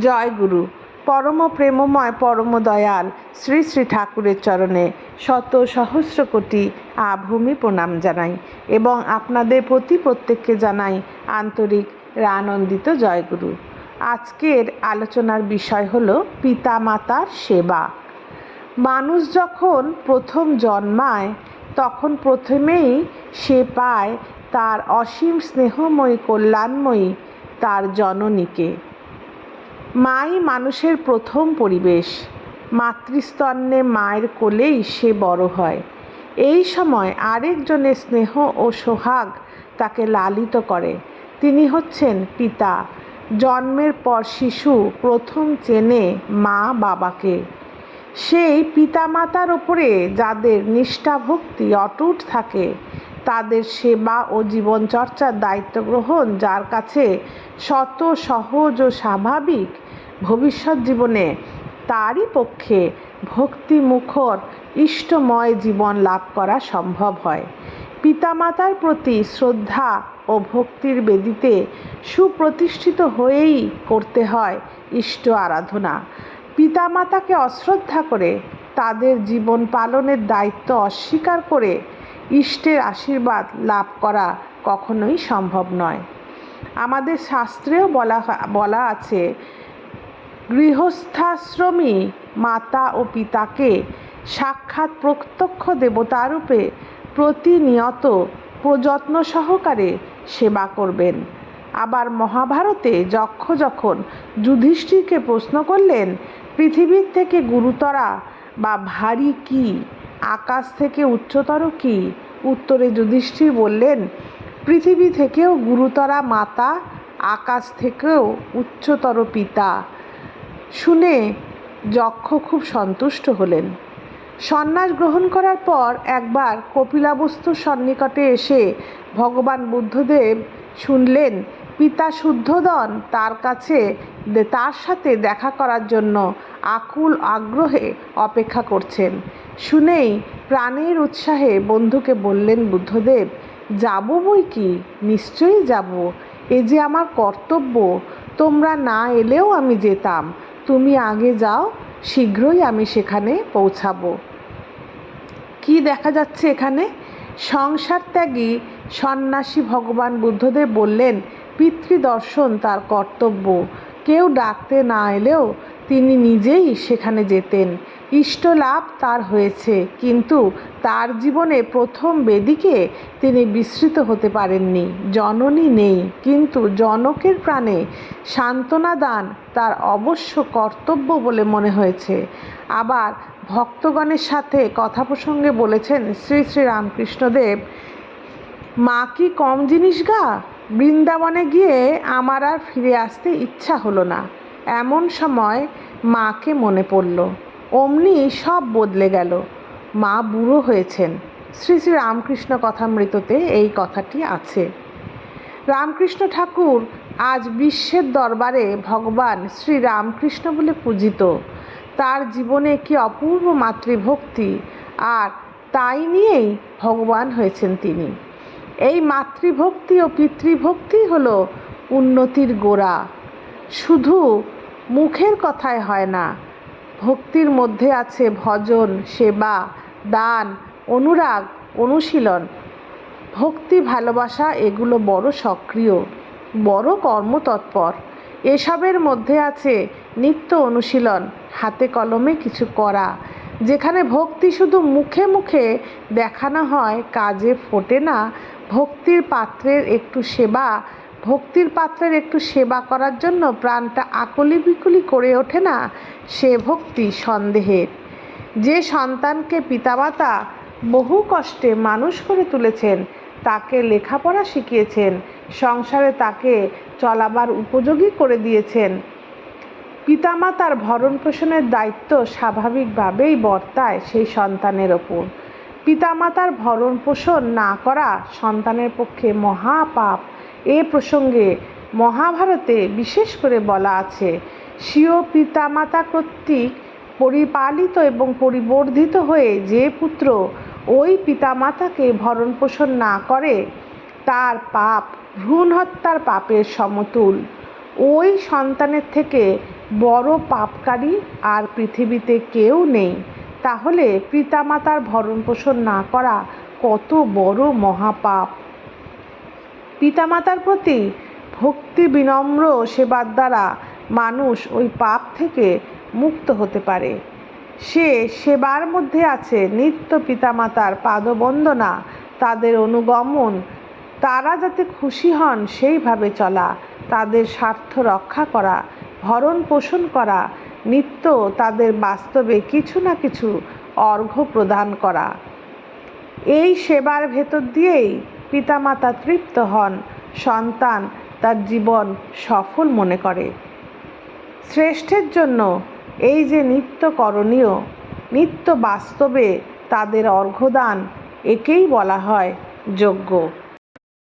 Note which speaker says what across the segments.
Speaker 1: জয় গুরু। পরম প্রেমময়, পরম দয়াল, শ্রী শ্রী ঠাকুরের চরণে শত সহস্র কোটি আভূমি প্রণাম জানাই এবং আপনাদের প্রতি প্রত্যেককে জানাই আন্তরিক আনন্দিত জয়গুরু আজকের আলোচনার বিষয় হল পিতা মাতার সেবা। মানুষ যখন প্রথম জন্মায়, তখন প্রথমেই সে পায় তার অসীম স্নেহময়ী, কল্যাণময়ী, তার জননীকে। মাই মানুষের প্রথম পরিবেশ। মাতৃস্তন্যে মায়ের কোলেই সে বড় হয়। এই সময় আরেকজনের স্নেহ ও সোহাগ তাকে লালিত করে। তিনি হচ্ছেন পিতা। জন্মের পর শিশু প্রথম চেনে মা বাবাকে। সেই পিতামাতার ওপরে যাদের নিষ্ঠাভক্তি অটুট থাকে তাদের সেবা ও জীবনচর্চার দায়িত্ব গ্রহণ, যার কাছে শত সহজ ও স্বাভাবিক ভবিষ্যৎ জীবনে তারই পক্ষে ভক্তিমুখর, ইষ্টময় জীবন লাভ করা সম্ভব হয়। পিতামাতার প্রতি শ্রদ্ধা ও ভক্তির বেদিতে সুপ্রতিষ্ঠিত হয়েই করতে হয় ইষ্ট আরাধনা। পিতামাতাকে অশ্রদ্ধা করে তাদের জীবন পালনের দায়িত্ব অস্বীকার করে ইষ্টের আশীর্বাদ লাভ করা কখনোই সম্ভব নয়। আমাদের শাস্ত্রেও বলা বলা আছে, গৃহস্থাশ্রমী মাতা ও পিতাকে সাক্ষাৎ প্রত্যক্ষ দেবতারূপে প্রতিনিয়ত প্রযত্ন সহকারে সেবা করবেন। আবার মহাভারতে যক্ষ যখন যুধিষ্ঠিরকে প্রশ্ন করলেন, পৃথিবীর থেকে গুরুতরা বা ভারী কি, আকাশ থেকে উচ্চতর কি উত্তরে যুধিষ্ঠির বললেন, পৃথিবী থেকেও গুরুতরা মাতা, আকাশ থেকেও উচ্চতর পিতা। শুনে যক্ষ খুব সন্তুষ্ট হলেন। সন্ন্যাস গ্রহণ করার পর একবার কপিলাবস্তুর সন্নিকটে এসে ভগবান বুদ্ধদেব শুনলেন, পিতা শুদ্ধদন তার কাছে তার সাথে দেখা করার জন্য আকুল আগ্রহে অপেক্ষা করছেন। শুনেই প্রাণের উৎসাহে বন্ধুকে বললেন, বুদ্ধদেব, যাব বই কি? নিশ্চয়ই যাব। এ যে আমার কর্তব্য, তোমরা না এলেও আমি যেতাম। তুমি আগে যাও, শীঘ্রই আমি সেখানে পৌঁছাবো। কি দেখা যাচ্ছে এখানে? সংসার ত্যাগী সন্ন্যাসী ভগবান বুদ্ধদেব বললেন, পিতৃদর্শন তার কর্তব্য। কেউ ডাকতে না এলেও তিনি নিজেই সেখানে যেতেন। ইষ্ট লাভ তার হয়েছে, কিন্তু তার জীবনে প্রথম বেদিকে তিনি বিস্মৃত হতে পারেননি, জননী নেই, কিন্তু জনকের প্রাণে সান্ত্বনা দান তার অবশ্য কর্তব্য বলে মনে হয়েছে। আবার ভক্তগণের সাথে কথা প্রসঙ্গে বলেছেন শ্রী শ্রী রামকৃষ্ণদেব, মা কি কম জিনিস গা? বৃন্দাবনে গিয়ে আমার আর ফিরে আসতে ইচ্ছা হলো না। এমন সময় মাকে মনে পড়ল। অমনি সব বদলে গেল। মা বুড়ো হয়েছেন। শ্রী শ্রী রামকৃষ্ণ কথামৃততে এই কথাটি আছে। রামকৃষ্ণ ঠাকুর, আজ বিশ্বের দরবারে ভগবান শ্রী রামকৃষ্ণ বলে পূজিত। তার জীবনে কি অপূর্ব মাতৃভক্তি, আর তাই নিয়েই ভগবান হয়েছেন তিনি। এই মাতৃভক্তি ও পিতৃভক্তি হল উন্নতির গোড়া। শুধু মুখের কথায় হয় না ভক্তির মধ্যে আছে ভজন, সেবা, দান, অনুরাগ, অনুশীলন। ভক্তি, ভালোবাসা, এগুলো বড় সক্রিয়, বড় কর্মতৎপর। এসবের মধ্যে আছে নিত্য অনুশীলন, হাতে কলমে কিছু করা, যেখানে ভক্তি শুধু মুখে মুখে দেখানো হয়, কাজে ফোটে না, ভক্তির পাত্রের একটু সেবা ভক্তির পাত্রের একটু সেবা করার জন্য প্রাণটা আকলি বিকলি করে ওঠে না সে ভক্তি সন্দেহের। যে সন্তানকে পিতামাতা বহু কষ্টে মানুষ করে তুলেছেন, তাকে লেখাপড়া শিখিয়েছেন, সংসারে তাকে চলাবার উপযোগী করে দিয়েছেন। পিতামাতার ভরণ পোষণের দায়িত্ব স্বাভাবিকভাবেই বর্তায় সেই সন্তানের ওপর। পিতামাতার ভরণ পোষণ না করা সন্তানের পক্ষে মহাপাপ। এ প্রসঙ্গে মহাভারতে বিশেষ করে বলা আছে, স্বীয় পিতামাতা কর্তৃক পরিপালিত এবং পরিবর্ধিত হয়ে যে পুত্র ওই পিতামাতাকে ভরণ পোষণ না করে, তার পাপ, ভ্রূণ হত্যার পাপের সমতুল। ওই সন্তানের থেকে বড় পাপকারী আর পৃথিবীতে কেউ নেই। তাহলে পিতামাতার ভরণ পোষণ না করা কত বড় মহাপাপ। পিতামাতার প্রতি ভক্তি বিনম্র সেবার দ্বারা মানুষ ওই পাপ থেকে মুক্ত হতে পারে। সে সেবার মধ্যে আছে নিত্য পিতামাতার পাদবন্দনা, তাদের অনুগমন। তারা যাতে খুশি হন সেইভাবে চলা, তাদের স্বার্থ রক্ষা করা, ভরণ পোষণ করা, নিত্য তাদের বাস্তবে কিছু না কিছু অর্ঘ্য প্রদান করা। এই সেবার ভেতর দিয়েই পিতামাতা তৃপ্ত হন, সন্তান তার জীবন সফল মনে করে। শ্রেষ্ঠের জন্য এই যে নিত্য করণীয়, নিত্য বাস্তবে তাদের অর্ঘ্যদান একেই বলা হয় যজ্ঞ।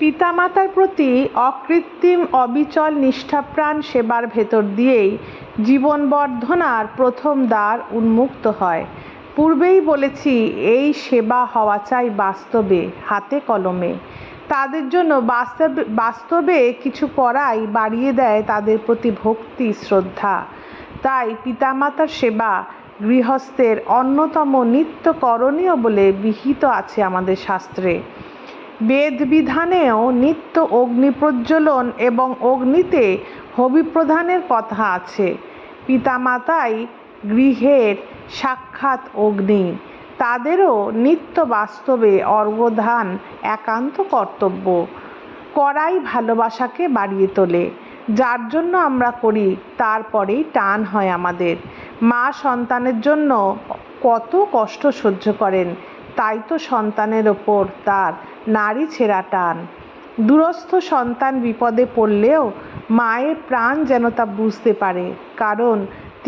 Speaker 1: পিতামাতার প্রতি অকৃত্রিম অবিচল নিষ্ঠাপ্রাণ সেবার ভেতর দিয়েই জীবন বর্ধনার প্রথম দ্বার উন্মুক্ত হয়। পূর্বেই বলেছি, এই সেবা হওয়া চাই বাস্তবে, হাতে কলমে। তাদের জন্য বাস্তবে বাস্তবে কিছু করাই বাড়িয়ে দেয় তাদের প্রতি ভক্তি, শ্রদ্ধা। তাই পিতামাতার সেবা গৃহস্থের অন্যতম নিত্য করণীয় বলে বিহিত আছে আমাদের শাস্ত্রে। বেদবিধানেও নিত্য অগ্নি প্রজ্বলন এবং অগ্নিতে হবিপ্রধানের কথা আছে। পিতামাতাই গৃহের সাক্ষাৎ অগ্নি। তাদেরও নিত্য বাস্তবে অর্ঘ্যদান একান্ত কর্তব্য। করাই ভালোবাসাকে বাড়িয়ে তোলে। যার জন্য আমরা করি তারপরেই টান হয় আমাদের। মা সন্তানের জন্য কত কষ্ট সহ্য করেন, তাই তো সন্তানের ওপর তার নারী ছেঁড়া টান। দূরস্থ সন্তান বিপদে পড়লেও মায়ের প্রাণ যেন তা বুঝতে পারে, কারণ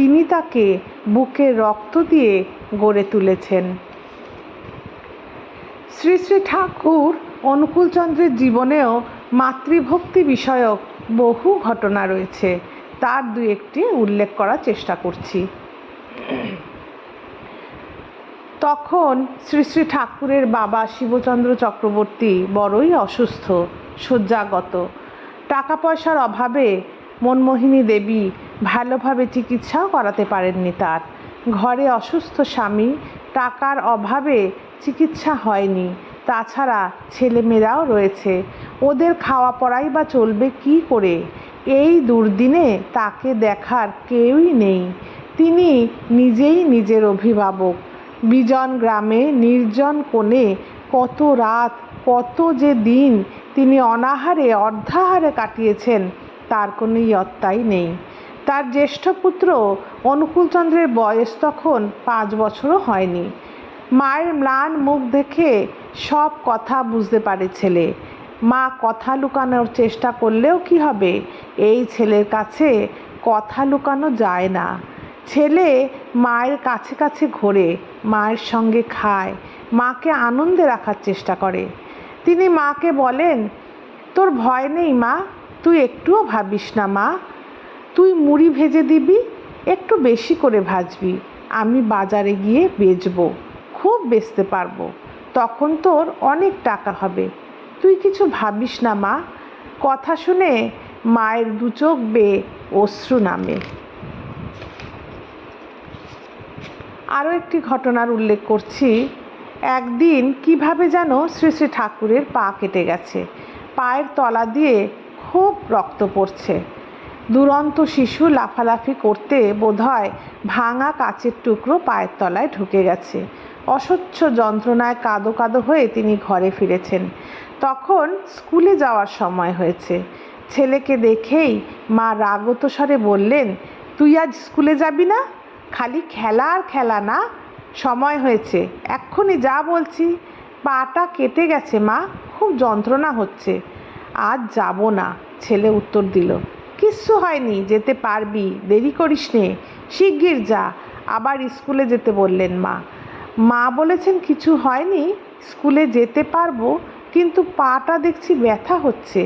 Speaker 1: তিনি তাকে বুকে রক্ত দিয়ে গড়ে তুলেছেন। শ্রী শ্রী ঠাকুর অনুকূলচন্দ্রের জীবনেও মাতৃভক্তি বিষয়ক বহু ঘটনা রয়েছে, তার দু একটি উল্লেখ করার চেষ্টা করছি। তখন শ্রী শ্রী ঠাকুরের বাবা শিবচন্দ্র চক্রবর্তী বড়ই অসুস্থ, শয্যাগত। টাকা পয়সার অভাবে মনমোহিনী দেবী ভালোভাবে চিকিৎসাও করাতে পারেননি তার। ঘরে অসুস্থ স্বামী টাকার অভাবে চিকিৎসা হয়নি। তাছাড়া ছেলেমেয়েরাও রয়েছে। ওদের খাওয়া পড়াই বা চলবে কি করে? এই দুর্দিনে তাকে দেখার কেউই নেই। তিনি নিজেই নিজের অভিভাবক। বিজন গ্রামে নির্জন কোণে কত রাত, কত যে দিন তিনি অনাহারে, অর্ধাহারে কাটিয়েছেন। তার কোনো ইয়ত্তাই নেই। তার জ্যেষ্ঠ পুত্র অনুকূলচন্দ্রের বয়স তখন পাঁচ বছরও হয়নি। মায়ের ম্লান মুখ দেখে সব কথা বুঝতে পারে ছেলে। মা কথা লুকানোর চেষ্টা করলেও কি হবে? এই ছেলের কাছে কথা লুকানো যায় না। ছেলে মায়ের কাছে কাছে ঘোরে, মায়ের সঙ্গে খায়, মাকে আনন্দে রাখার চেষ্টা করে। তিনি মাকে বলেন, তোর ভয় নেই মা তুই একটুও ভাবিস না, মা। তুই মুড়ি ভেজে দিবি, একটু বেশি করে ভাজবি। আমি বাজারে গিয়ে বেচবো, খুব বেচতে পারব। তখন তোর অনেক টাকা হবে। তুই কিছু ভাবিস না, মা। কথা শুনে মায়ের দু চোখ বেয়ে অশ্রু নামে। আরও একটি ঘটনার উল্লেখ করছি। একদিন কীভাবে যেন শ্রী শ্রী ঠাকুরের পা কেটে গেছে। পায়ের তলা দিয়ে খুব রক্ত পড়ছে। দুরন্ত শিশু লাফালাফি করতে বোধহয় ভাঙা কাচের টুকরো পায়ের তলায় ঢুকে গেছে। অসহ্য যন্ত্রণায় কাদো কাদো হয়ে তিনি ঘরে ফিরেছেন। তখন স্কুলে যাওয়ার সময় হয়েছে। ছেলেকে দেখেই মা রাগত স্বরে বললেন, তুই আজ স্কুলে যাবি না? খালি খেলা আর খেলা না। সময় হয়েছে, এক্ষুনি যা বলছি। পাটা কেটে গেছে মা, খুব যন্ত্রণা হচ্ছে। আজ যাব না, ছেলে উত্তর দিল। কিচ্ছু হয়নি, যেতে পারবি, দেরি করিস নে। শিগগির যা, আবার স্কুলে যেতে বললেন মা। মা বলেছেন কিছু হয়নি, স্কুলে যেতে পারব, কিন্তু পাটা দেখছি ব্যথা হচ্ছে।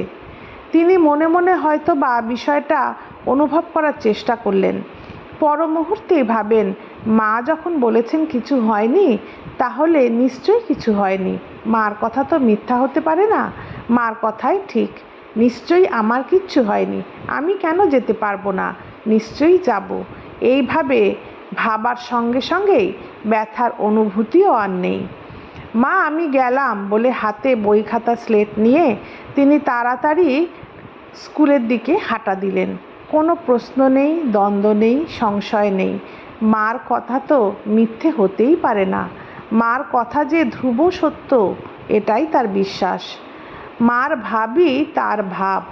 Speaker 1: তিনি মনে মনে হয়তো বা বিষয়টা অনুভব করার চেষ্টা করলেন। পর মুহূর্তেই ভাবেন, মা যখন বলেছেন কিছু হয়নি, তাহলে নিশ্চয়ই কিছু হয়নি। মার কথা তো মিথ্যা হতে পারে না। মার কথাই ঠিক। নিশ্চয়ই আমার কিচ্ছু হয়নি। আমি কেন যেতে পারব না? নিশ্চয়ই যাব। এইভাবে ভাবার সঙ্গে সঙ্গেই ব্যথার অনুভূতিও আর নেই। মা, আমি গেলাম বলে হাতে বই খাতা স্লেট নিয়ে তিনি তাড়াতাড়ি স্কুলের দিকে হাঁটা দিলেন। কোনো প্রশ্ন নেই, দ্বন্দ্ব নেই, সংশয় নেই। মার কথা তো মিথ্যে হতেই পারে না। মার কথা যে ধ্রুব সত্য, এটাই তার বিশ্বাস। মার ভাবই তার ভাব।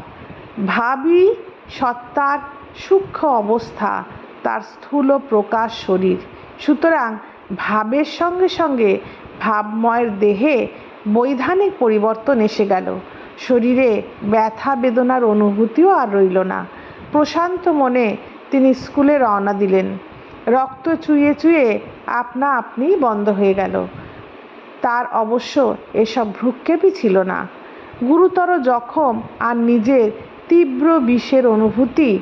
Speaker 1: ভাবই সত্তার সূক্ষ্ম অবস্থা, তার স্থূল প্রকাশ শরীর। সুতরাং ভাবের সঙ্গে সঙ্গে ভাবময়ের দেহে বৈধানিক পরিবর্তন এসে গেল। শরীরে ব্যথা বেদনার অনুভূতিও আর রইল না। প্রশান্ত মনে তিনি স্কুলে রওনা দিলেন। রক্ত চুইয়ে চুইয়ে আপনা আপনিই বন্ধ হয়ে গেল। তার অবশ্য এসব ভ্রুক্ষেপই ছিল না। গুরুতর জখম আর নিজের তীব্র বিষের অনুভূতি।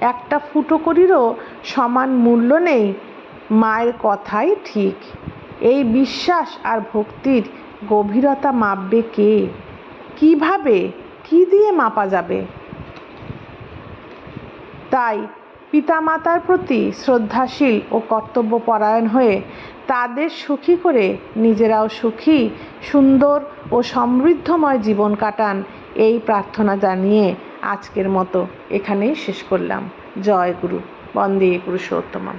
Speaker 1: একটা ফুটো করিরও সমান মূল্য নেই। মায়ের কথাই ঠিক। এই বিশ্বাস আর ভক্তির গভীরতা মাপবে কে? কীভাবে? কি দিয়ে মাপা যাবে? তাই পিতামাতার প্রতি শ্রদ্ধাশীল ও কর্তব্যপরায়ণ হয়ে তাদের সুখী করে নিজেরাও সুখী, সুন্দর ও সমৃদ্ধময় জীবন কাটান এই প্রার্থনা জানিয়ে আজকের মতো এখানেই শেষ করলাম। জয় গুরু। বন্দে পুরুষোত্তমম।